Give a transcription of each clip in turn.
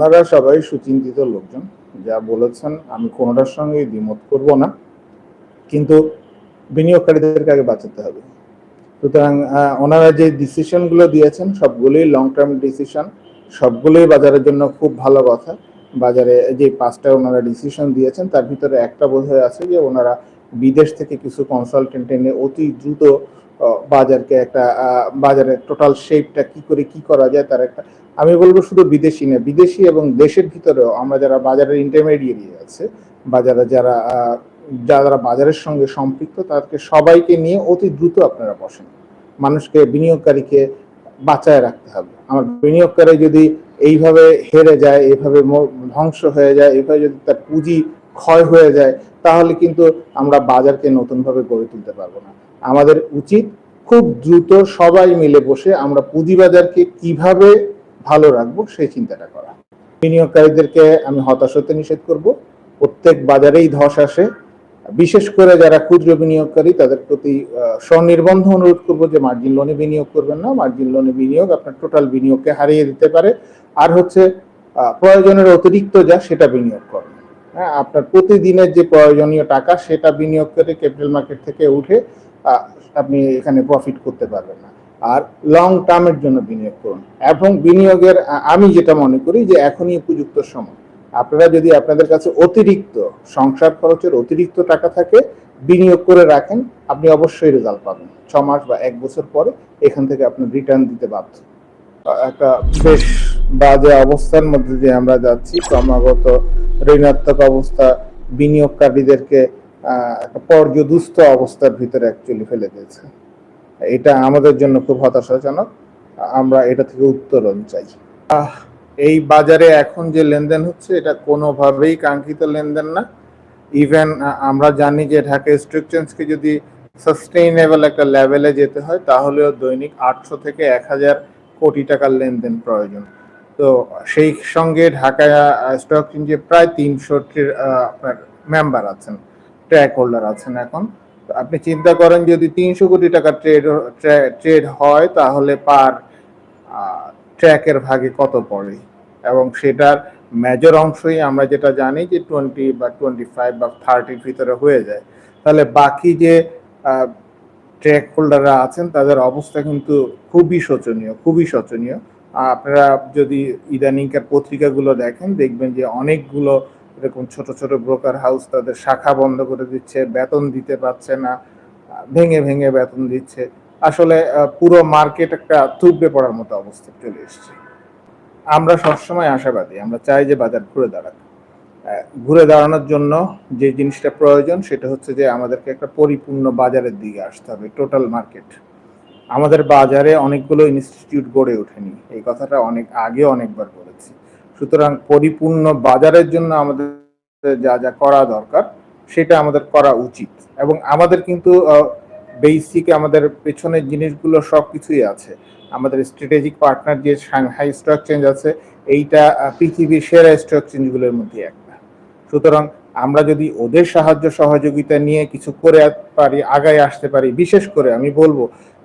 ওনারা সবাই সুচিন্তিত লোকজন। যা বলেছেন, আমি কোনোটার সঙ্গে দ্বিমত করব না। কিন্তু বিনিয়োগকারীদেরকে আগে বাঁচাতে হবে। সুতরাং ওনারা যে ডিসিশনগুলো দিয়েছেন, সবগুলোই লং টার্ম ডিসিশন সবগুলোই বাজারের জন্য খুব ভালো কথা। বাজারে যে পাঁচটা ওনারা ডিসিশন দিয়েছেন, তার ভিতরে একটা বোধ হয়ে আছে যে, ওনারা বিদেশ থেকে কিছু কনসালটেন্ট এনে অতি দ্রুত বাজারকে একটা বাজারের টোটাল শেপটা কি করে কি করা যায় তার একটা, আমি বলব শুধু বিদেশি না বিদেশি এবং দেশের ভিতরেও আমরা যারা বাজারের ইন্টারমিডিয়েরি আছে, বাজারে যারা যারা বাজারের সঙ্গে সম্পৃক্ত, তাদেরকে সবাইকে নিয়ে অতি দ্রুত আপনারা বসেন। মানুষকে, বিনিয়োগকারীকে বাঁচায় রাখতে হবে। আমার বিনিয়োগকারী যদি এইভাবে হেরে যায়, এইভাবে ম- ধ্বংস হয়ে যায়, এইভাবে যদি তার পুঁজি ক্ষয় হয়ে যায়, তাহলে কিন্তু আমরা বাজারকে নতুনভাবে গড়ে তুলতে পারব না। আমাদের উচিত খুব দ্রুত সবাই মিলে বসে আমরা পুঁজিবাজারকে কীভাবে ভালো রাখব সেই চিন্তাটা করা। বিনিয়োগকারীদেরকে আমি হতাশ হতে নিষেধ করব। প্রত্যেক বাজারেই ধস আসে। বিশেষ করে যারা ক্ষুদ্র বিনিয়োগকারী, তাদের প্রতি স্বনির্বন্ধ অনুরোধ করব যে মার্জিন লোনে বিনিয়োগ করবেন না। মার্জিন লোনে বিনিয়োগ আপনার টোটাল বিনিয়োগকে হারিয়ে দিতে পারে। আর হচ্ছে প্রয়োজনের অতিরিক্ত যা, সেটা বিনিয়োগ করবেন। হ্যাঁ আপনার প্রতিদিনের যে প্রয়োজনীয় টাকা, সেটা বিনিয়োগ করে ক্যাপিটাল মার্কেট থেকে উঠে আপনি এখানে প্রফিট করতে পারবেন না। আর লং টার্মের জন্য বিনিয়োগ করুন। এবং বিনিয়োগের আমি যেটা মনে করি যে এখনই উপযুক্ত সময়। আপনারা যদি আপনাদের কাছে অতিরিক্ত সংসার খরচের অতিরিক্ত টাকা থাকে, বিনিয়োগ করে রাখেন, আপনি অবশ্যই রেজাল্ট পাবেন। ছ মাস বা এক বছর পরে এখান থেকে আপনি রিটার্ন দিতে বাধ্য। একটা বেশ বাজে অবস্থার মধ্যে দিয়ে আমরা যাচ্ছি। ক্রমাগত ঋণাত্মক অবস্থা। বিনিয়োগকারীদেরকে একটা পর্যদুস্ত অবস্থার ভিতরে অ্যাকচুয়ালি ফেলে দিয়েছে। এটা আমাদের জন্য খুব হতাশাজনক। আমরা এটা থেকে উত্তরণ চাই। এই বাজারে এখন যে লেনদেন হচ্ছে, এটা কোনোভাবেই কাঙ্ক্ষিত লেনদেন না। ইভেন আমরা জানি যে ঢাকা স্টক এক্সচেঞ্জকে যদি সাস্টেইনেবল একটা লেভেলে যেতে হয়, তাহলেও দৈনিক আটশো থেকে এক হাজার কোটি টাকার লেনদেন প্রয়োজন। তো সেই সঙ্গে ঢাকা স্টক এক্সচেঞ্জে প্রায় তিনশোটির আপনার মেম্বার আছেন। ট্র্যাক হোল্ডার আছেন এখন। আপনি চিন্তা করেন যদি তিনশো কোটি টাকা ট্রেড ট্রেড হয়, তাহলে পার ট্র্যাকের ভাগে কত পড়ে? এবং সেটার মেজর অংশই আমরা যেটা জানি যে টোয়েন্টি বা টোয়েন্টি ফাইভ বা থার্টির ভিতরে হয়ে যায়। তাহলে বাকি যে ট্র্যাক হোল্ডাররা আছেন, তাদের অবস্থা কিন্তু খুবই শোচনীয় খুবই শোচনীয়। আপনারা যদি ইদানিংকার পত্রিকাগুলো দেখেন, দেখবেন যে অনেকগুলো এরকম ছোট ছোট ব্রোকার হাউস তাদের শাখা বন্ধ করে দিচ্ছে, বেতন দিতে পারছে না, ভেঙে ভেঙে বেতন দিচ্ছে। আসলে পুরো মার্কেট একটা থুবড়ে পড়ার মতো অবস্থা চলে এসেছে। আমরা সবসময় আশাবাদী, আমরা চাই যে বাজার ঘুরে দাঁড়াক। ঘুরে দাঁড়ানোর জন্য যে জিনিসটা প্রয়োজন সেটা হচ্ছে যে আমাদেরকে একটা পরিপূর্ণ বাজারের দিকে আসতে হবে টোটাল মার্কেট আমাদের বাজারে অনেকগুলো ইনস্টিটিউট গড়ে ওঠেনি, এই কথাটা অনেক আগে অনেকবার সুতরাং পরিপূর্ণ বাজারের জন্য আমাদের যা যা করা দরকার, সেটা আমাদের করা উচিত। এবং আমাদের কিন্তু বেসিক আমাদের পেছনের জিনিসগুলো সব কিছুই আছে। আমাদের স্ট্র্যাটেজিক পার্টনার যে সাংহাই স্টক এক্সচেঞ্জ আছে, এইটা পৃথিবীর সেরা স্টক এক্সচেঞ্জগুলোর মধ্যে একটা। সুতরাং আমরা যদি ওদের সাহায্য সহযোগিতা নিয়ে কিছু করে পারি, আগায় আসতে পারি, বিশেষ করে আমি বলব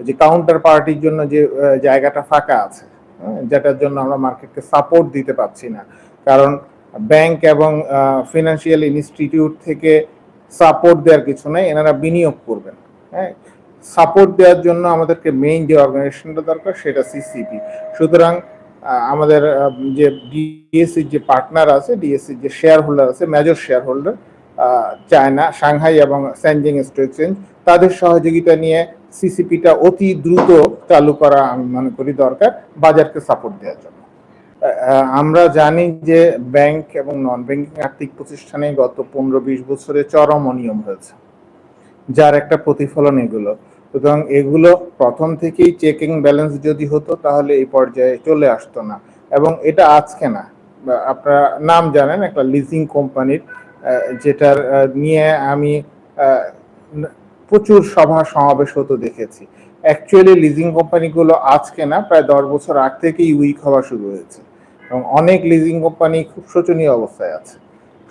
যে কাউন্টার পার্টির জন্য যে জায়গাটা ফাঁকা আছে যেটার জন্য আমরা মার্কেটকে সাপোর্ট দিতে পারছি না। কারণ ব্যাংক এবং ফিনান্সিয়াল ইনস্টিটিউট থেকে সাপোর্ট দেওয়ার কিছু নেই, এনারা বিনিয়োগ করবেন। হ্যাঁ সাপোর্ট দেওয়ার জন্য আমাদেরকে মেইন যে অর্গানাইজেশনটা দরকার সেটা সিসিপি সুতরাং আমাদের যে ডিএসসির যে পার্টনার আছে ডিএসসির যে শেয়ার হোল্ডার আছে major share holder China Shanghai এবং স্যানজিং স্টক এক্সচেঞ্জ তাদের সহযোগিতা নিয়ে সিসিপিটা অতি দ্রুত চালু করা আমি মনে করি দরকার, বাজারকে সাপোর্ট দেওয়ার জন্য। আমরা জানি যে ব্যাংক এবং নন ব্যাংকিং আর্থিক প্রতিষ্ঠানে গত পনেরো বিশ বছরে চরম অনিয়ম হয়েছে, যার একটা প্রতিফলন এগুলো। সুতরাং এগুলো প্রথম থেকেই চেকিং ব্যালেন্স যদি হতো তাহলে এই পর্যায়ে চলে আসতো না। এবং এটা আজকে না আপনারা নাম জানেন একটা লিজিং কোম্পানির যেটার নিয়ে আমি প্রচুর সভা সমাবেশ হতো দেখেছি। অ্যাকচুয়ালি লিজিং কোম্পানিগুলো আজকে না প্রায় দশ বছর আগ থেকেই উইক হওয়া শুরু হয়েছে। এবং অনেক লিজিং কোম্পানি খুব শোচনীয় অবস্থায় আছে।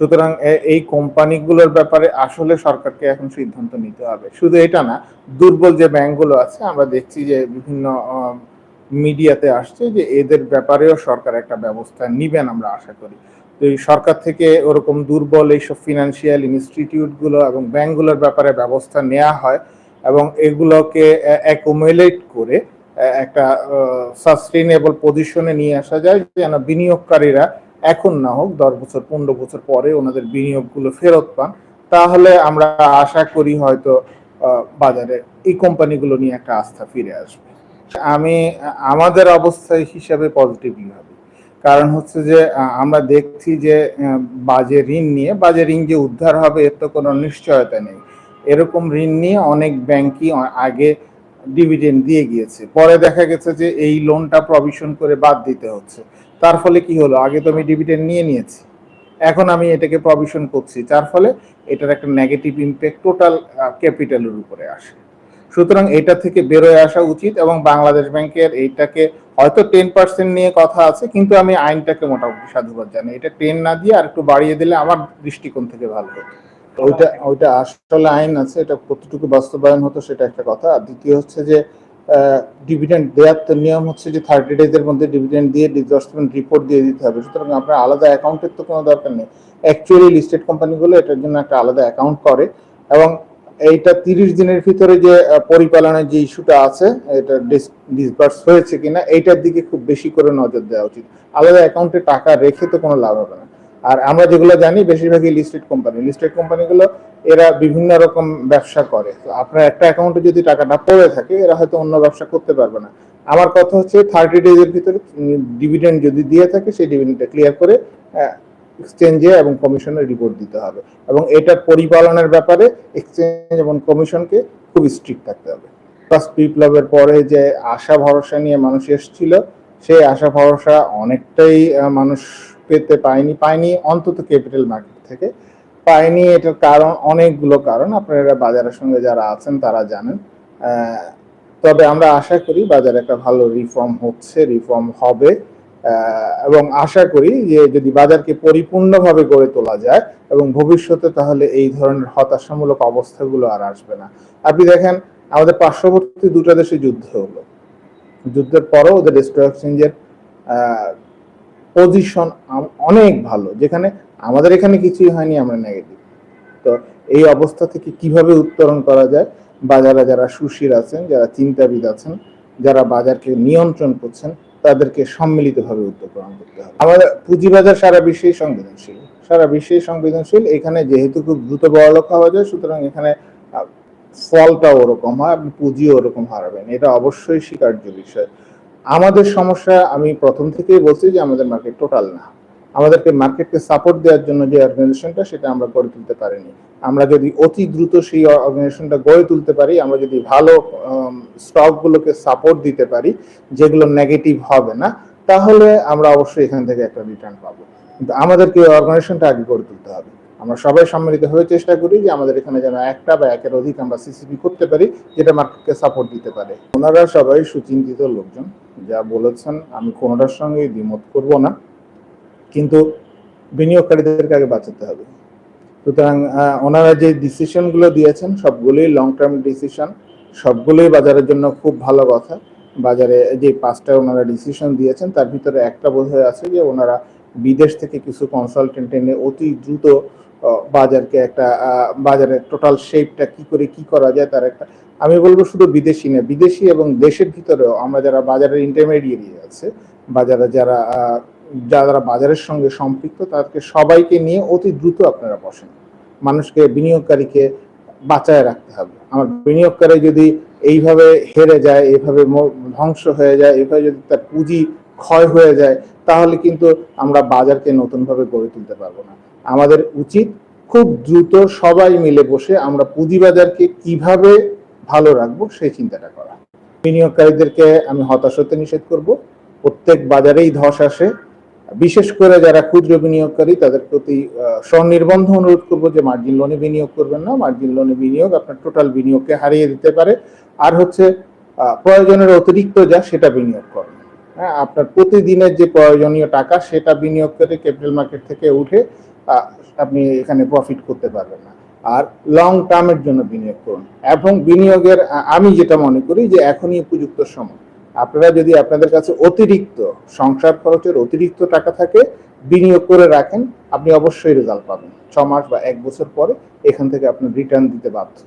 সুতরাং এই কোম্পানিগুলোর ব্যাপারে আসলে সরকারকে এখন সিদ্ধান্ত নিতে হবে। শুধু এটা না, দুর্বল যে ব্যাংকগুলো আছে, আমরা দেখছি যে বিভিন্ন মিডিয়াতে আসছে যে এদের ব্যাপারেও সরকার একটা ব্যবস্থা নিবেন আমরা আশা করি। সরকার থেকে ওরকম দুর্বল এইসব ফিনান্সিয়াল ইনস্টিটিউটগুলো এবং ব্যাংকগুলোর ব্যাপারে ব্যবস্থা নেওয়া হয় এবং এগুলোকে অ্যাকুমুলেট করে একটা সাস্টেইনেবল পজিশনে নিয়ে আসা যায় যেন বিনিয়োগকারীরা এখন না হোক দশ বছর, পনেরো বছর পরে ওনাদের বিনিয়োগগুলো ফেরত পান। তাহলে আমরা আশা করি হয়তো বাজারে এই কোম্পানিগুলো নিয়ে একটা আস্থা ফিরে আসবে। আমি, আমাদের অবস্থা হিসাবে পজিটিভলি ভাবি। কারণ হচ্ছে যে আমরা দেখছি যে বাজে ঋণ নিয়ে, বাজে ঋণ যে উদ্ধার হবে, এর তো কোনো নিশ্চয়তা নেই। এরকম ঋণ নিয়ে অনেক ব্যাংকই আগে ডিভিডেন্ড দিয়ে গিয়েছে। পরে দেখা গেছে যে, এই লোনটা প্রভিশন করে বাদ দিতে হচ্ছে। তার ফলে কি হলো? আগে তো আমি ডিভিডেন্ড নিয়ে নিয়েছি। এখন আমি এটাকে প্রভিশন করছি। যার ফলে এটার একটা নেগেটিভ ইম্প্যাক্ট টোটাল ক্যাপিটালের উপরে আসে। সুতরাং এটা থেকে বেরোয় আসা উচিত এবং বাংলাদেশ ব্যাংকের এইটাকে হয়তো টেন পার্সেন্ট নিয়ে কথা আছে, কিন্তু আমি আইনটাকে মোটামুটি সাধুবাদ জানি এটা টেন না দিয়ে আর একটু বাড়িয়ে দিলে আমার দৃষ্টিকোণ থেকে ভালো হতো। ওইটা ওইটা আসলে আইন আছে, এটা কতটুকু বাস্তবায়ন হতো সেটা একটা কথা। আর দ্বিতীয় হচ্ছে যে ডিভিডেন্ড দেওয়ার তো নিয়ম হচ্ছে যে থার্টি ডেজের মধ্যে ডিভিডেন্ড দিয়ে ডিসবার্সমেন্ট রিপোর্ট দিয়ে দিতে হবে। সুতরাং আপনার আলাদা অ্যাকাউন্টের তো কোনো দরকার নেই। অ্যাকচুয়ালি লিস্টেড কোম্পানিগুলো এটার জন্য একটা আলাদা অ্যাকাউন্ট করে এবং এইটা তিরিশ দিনের ভিতরে যে পরিপালনের যে ইস্যুটা আছে, এটা ডিসবার্স হয়েছে কিনা, এইটার দিকে খুব বেশি করে নজর দেওয়া উচিত। আলাদা অ্যাকাউন্টে টাকা রেখে তো কোনো লাভ হবে না। আর আমরা যেগুলো জানি, বেশিরভাগই লিস্টেড কোম্পানি লিস্টেড কোম্পানিগুলো এরা বিভিন্ন রকম ব্যবসা করে। তো আপনার একটা অ্যাকাউন্টে যদি টাকাটা পড়ে থাকে, এরা হয়তো অন্য ব্যবসা করতে পারবে না। আমার কথা হচ্ছে থার্টি ডেজের ভিতরে ডিভিডেন্ড যদি দিয়ে থাকে, সেই ডিভিডেন্ডটা ক্লিয়ার করে এক্সচেঞ্জে এবং কমিশনে রিপোর্ট দিতে হবে। এবং এটা পরিপালনের ব্যাপারে এক্সচেঞ্জ এবং কমিশনকে খুব স্ট্রিক্ট থাকতে হবে। ফার্স্ট বিপ্লবের পরে যে আশা ভরসা নিয়ে মানুষ এসেছিল, সেই আশা ভরসা অনেকটাই মানুষ পেতে পায়নি পায়নি অন্তত ক্যাপিটাল মার্কেট থেকে। পায়নি এটার কারণ, অনেকগুলো কারণ, আপনারা বাজারের সঙ্গে যারা আছেন তারা জানেন। তবে আমরা আশা করি বাজারে একটা ভালো রিফর্ম হচ্ছে রিফর্ম হবে। এবং আশা করি যে যদি বাজারকে পরিপূর্ণভাবে গড়ে তোলা যায় এবং ভবিষ্যতে তাহলে এই ধরনের হতাশামূলক অবস্থাগুলো আর আসবে না। আপনি দেখেন, আমাদের পার্শ্ববর্তী দুটো দেশে যুদ্ধ হলো। যুদ্ধের পরও ওদের স্টক এক্সচেঞ্জের পজিশন অনেক ভালো। যেখানে আমাদের এখানে কিছুই হয়নি, আমরা নেগেটিভ তো এই অবস্থা থেকে কীভাবে উত্তরণ করা যায়? বাজারে যারা সুশীর আছেন, যারা চিন্তাবিদ আছেন, যারা বাজারকে নিয়ন্ত্রণ করছেন তাদেরকে সম্মিলিতভাবে উদ্যোগ গ্রহণ করতে হবে। আমাদের পুঁজিবাজার সারা বিশ্বেই সংবেদনশীল। সারা বিশ্বেই সংবেদনশীল। এখানে যেহেতু খুব দ্রুত বড়লোক হওয়া যায়, সুতরাং এখানে ফলটা ওরকম হয়, আপনি পুঁজিও ওরকম হারাবেন। এটা অবশ্যই স্বীকার্য বিষয়। আমাদের সমস্যা, আমি প্রথম থেকেই বলছি যে আমাদের মার্কেট টোটাল না। আমাদেরকে মার্কেটকে সাপোর্ট দেওয়ার জন্য যে অর্গানাইজেশনটা সেটা আমরা গড়ে তুলতে পারিনি। আমরা যদি অতি দ্রুত সেই অর্গানাইজেশনটা গড়ে তুলতে পারি, আমরা যদি ভালো স্টকগুলোকে সাপোর্ট দিতে পারি, যেগুলো নেগেটিভ হবে না, তাহলে আমরা অবশ্যই এখান থেকে একটা রিটার্ন পাবো। কিন্তু আমাদেরকে ওই অর্গানাইজেশনটা আগে গড়ে তুলতে হবে। আমরা সবাই সম্মিলিত হয়ে চেষ্টা করি যে আমাদের এখানে যেন একটা বা একের অধিক আমরা সিসিপি করতে পারি, যেটা মার্কেটকে সাপোর্ট দিতে পারে। ওনারা সবাই সুচিন্তিত লোকজন। যা বলেছেন, আমি কোনোটার সঙ্গে দ্বিমত করব না। কিন্তু বিনিয়োগকারীদেরকে আগে বাঁচাতে হবে। সুতরাং ওনারা যে ডিসিশনগুলো দিয়েছেন, সবগুলোই লং টার্ম ডিসিশন সবগুলোই বাজারের জন্য খুব ভালো কথা। বাজারে যে পাঁচটা ওনারা ডিসিশন দিয়েছেন, তার ভিতরে একটা বোধ হয়ে আছে যে, ওনারা বিদেশ থেকে কিছু কনসালটেন্ট এনে অতি দ্রুত বাজারকে একটা বাজারের টোটাল শেপটা কি করে কি করা যায়, তার একটা, আমি বলব শুধু বিদেশি না, বিদেশি এবং দেশের ভিতরেও আমরা যারা বাজারের ইন্টারমিডিয়েট আছে, বাজারে যারা যারা বাজারের সঙ্গে সম্পৃক্ত, তাদেরকে সবাইকে নিয়ে অতি দ্রুত আপনারা বসেন। মানুষকে, বিনিয়োগকারীকে বাঁচায় রাখতে হবে। আমার বিনিয়োগকারী যদি এইভাবে হেরে যায়, এইভাবে ধ্বংস হয়ে যায়, এইভাবে যদি তার পুঁজি ক্ষয় হয়ে যায়, তাহলে কিন্তু আমরা বাজারকে নতুনভাবে গড়ে তুলতে পারব না। আমাদের উচিত খুব দ্রুত সবাই মিলে বসে আমরা পুঁজিবাজারকে কীভাবে ভালো রাখব সেই চিন্তাটা করা। বিনিয়োগকারীদেরকে আমি হতাশ হতে নিষেধ করব। প্রত্যেক বাজারেই ধস আসে। বিশেষ করে যারা ক্ষুদ্র বিনিয়োগকারী, তাদের প্রতি স্বনির্বন্ধ অনুরোধ করব যে মার্জিন লোনে বিনিয়োগ করবেন না। মার্জিন লোনে বিনিয়োগ আপনার টোটাল বিনিয়োগকে হারিয়ে দিতে পারে। আর হচ্ছে প্রয়োজনের অতিরিক্ত যা, সেটা বিনিয়োগ করেন হ্যাঁ আপনার প্রতিদিনের যে প্রয়োজনীয় টাকা, সেটা বিনিয়োগ করে ক্যাপিটাল মার্কেট থেকে উঠে আপনি এখানে প্রফিট করতে পারবেন না। আর লং টার্মের জন্য বিনিয়োগ করুন। এবং বিনিয়োগের আমি যেটা মনে করি যে এখনই উপযুক্ত সময়। আপনারা যদি আপনাদের কাছে অতিরিক্ত সংসার খরচের অতিরিক্ত টাকা থাকে, বিনিয়োগ করে রাখেন, আপনি অবশ্যই রেজাল্ট পাবেন। ছ মাস বা এক বছর পরে এখান থেকে আপনার রিটার্ন দিতে বাধ্য।